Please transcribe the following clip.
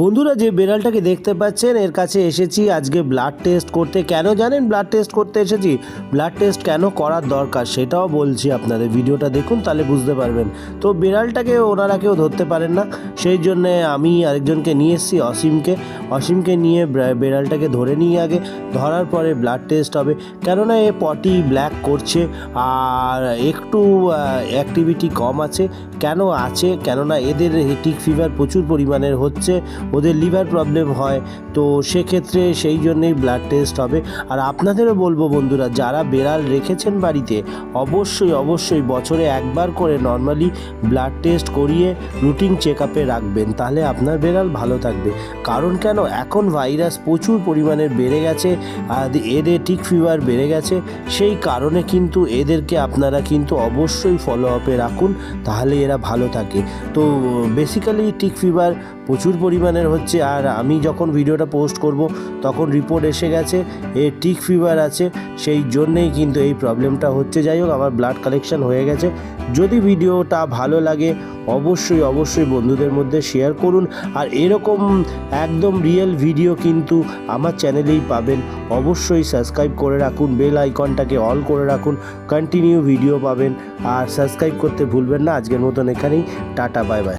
বন্ধুরা, যে বেড়ালটাকে দেখতে পাচ্ছেন, এর কাছে এসেছি। আজকে ব্লাড টেস্ট করতে। কেন জানেন ব্লাড টেস্ট করতে এসেছি? ব্লাড টেস্ট কেন করার দরকার সেটাও বলছি আপনাদের। ভিডিওটা দেখুন, তাহলে বুঝতে পারবেন। তো বেড়ালটাকে ওনারা কেউ ধরতে পারেন না। সেই জন্যে আমি আরেকজনকে নিয়ে এসেছি, অসীমকে। অসীমকে নিয়ে বেড়ালটাকে ধরে নিয়ে আগে। ধরার পরে ব্লাড টেস্ট হবে। কেননা এ পটি ব্ল্যাক করছে, আর একটু অ্যাক্টিভিটি কম আছে। কেন আছে? কেননা এদের টিক ফিভার প্রচুর পরিমাণের হচ্ছে। ওদের লিভার প্রবলেম হয়, তো সেক্ষেত্রে সেই জন্যেই ব্লাড টেস্ট হবে। আর আপনাদেরও বলব বন্ধুরা, যারা বেড়াল রেখেছেন বাড়িতে, অবশ্যই অবশ্যই বছরে একবার করে নর্মালি ব্লাড টেস্ট করিয়ে রুটিন চেক আপে রাখবেন, তাহলে আপনার বেড়াল ভালো থাকবে। কারণ কেন? এখন ভাইরাস প্রচুর পরিমাণে বেড়ে গেছে, আর এদের টিক ফিভার বেড়ে গেছে, সেই কারণে কিন্তু এদেরকে আপনারা কিন্তু অবশ্যই ফলো আপে রাখুন, তাহলে এরা ভালো থাকে। তো বেসিক্যালি টিক ফিভার প্রচুর পরিমাণের হচ্ছে। আর আমি যখন ভিডিওটা পোস্ট করব, তখন রিপোর্ট এসে গেছে, এ টিক ফিভার আছে, সেই জন্যেই কিন্তু এই প্রবলেমটা হচ্ছে। যাই হোক, আমার ব্লাড কালেকশন হয়ে গেছে। যদি ভিডিওটা ভালো লাগে, অবশ্যই অবশ্যই বন্ধুদের মধ্যে শেয়ার করুন। আর এরকম একদম রিয়েল ভিডিও কিন্তু আমার চ্যানেলেই পাবেন। অবশ্যই সাবস্ক্রাইব করে রাখুন বেল আইকনটাকে অল করে রাখুন কন্টিনিউ ভিডিও পাবেন। আর সাবস্ক্রাইব করতে ভুলবেন না। আজকের মতন এখানেই। Tata bye bye